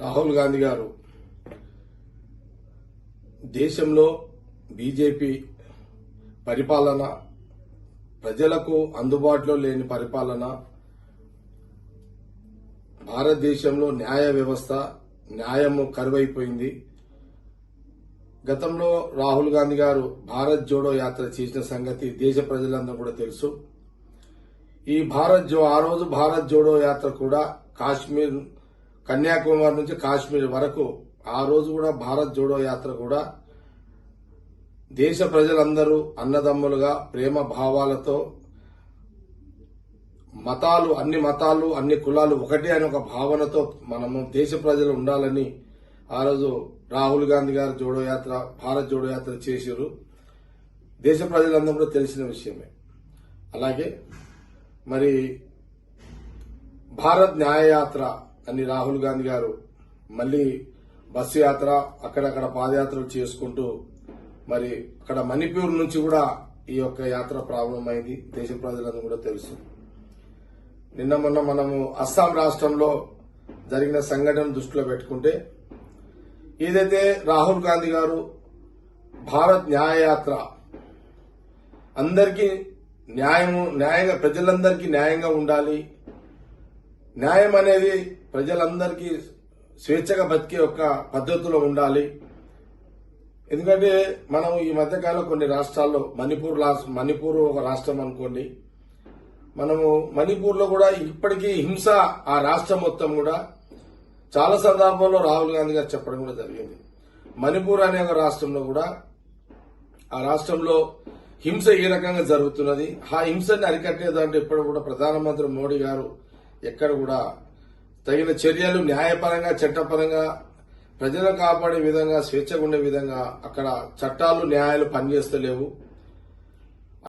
రాహుల్ గాంధీ గారు దేశంలో బీజేపీ పరిపాలన ప్రజలకు అందుబాటులో లేని పరిపాలన భారతదేశంలో న్యాయ వ్యవస్థ న్యాయము కరువైపోయింది. గతంలో రాహుల్ గాంధీ గారు భారత్ జోడో యాత్ర చేసిన సంగతి దేశ ప్రజలందరూ కూడా తెలుసు. ఈ భారత్ జో ఆ రోజు భారత్ జోడో యాత్ర కూడా కాశ్మీర్ కన్యాకుమారి నుంచి కాశ్మీర్ వరకు ఆ రోజు కూడా భారత్ జోడో యాత్ర కూడా దేశ ప్రజలందరూ అన్నదమ్ములుగా ప్రేమ భావాలతో మతాలు అన్ని మతాలు అన్ని కులాలు ఒకటే అని ఒక భావనతో మనము దేశ ప్రజలు ఉండాలని ఆ రోజు రాహుల్ గాంధీ గారు జోడో యాత్ర భారత్ జోడో యాత్ర చేశారు. దేశ ప్రజలందరూ కూడా తెలిసిన విషయమే. అలాగే మరి భారత్ న్యాయయాత్ర అని రాహుల్ గాంధీ గారు మళ్ళీ బస్సు యాత్ర అక్కడక్కడ పాదయాత్రలు చేసుకుంటూ మరి అక్కడ మణిపూర్ నుంచి కూడా ఈ యొక్క యాత్ర ప్రారంభమైంది. దేశ ప్రజలందరూ కూడా తెలుసు. నిన్న మొన్న మనము అస్సాం రాష్ట్రంలో జరిగిన సంఘటన దృష్టిలో పెట్టుకుంటే ఏదైతే రాహుల్ గాంధీ గారు భారత్ న్యాయయాత్ర అందరికీ న్యాయము న్యాయంగా ప్రజలందరికీ న్యాయంగా ఉండాలి. న్యాయం అనేది ప్రజలందరికీ స్వేచ్ఛగా బతికే ఒక పద్ధతిలో ఉండాలి. ఎందుకంటే మనం ఈ మధ్యకాలం కొన్ని రాష్ట్రాల్లో మణిపూర్ రాష్ట్ర- మణిపూర్ ఒక రాష్ట్రం అనుకోండి. మనము మణిపూర్లో కూడా ఇప్పటికీ హింస ఆ రాష్ట్రం మొత్తం కూడా చాలా సందర్భాల్లో రాహుల్ గాంధీ గారు చెప్పడం కూడా జరిగింది. మణిపూర్ అనే ఒక రాష్ట్రంలో కూడా ఆ రాష్ట్రంలో హింస ఏ రకంగా జరుగుతున్నది? ఆ హింసని దాంట్లో ఇప్పుడు కూడా ప్రధానమంత్రి మోడీ గారు ఎక్కడ కూడా తగిన చర్యలు న్యాయపరంగా చట్టపరంగా ప్రజలను కాపాడే విధంగా స్వేచ్ఛగా ఉండే విధంగా అక్కడ చట్టాలు న్యాయాలు పనిచేస్తలేవు.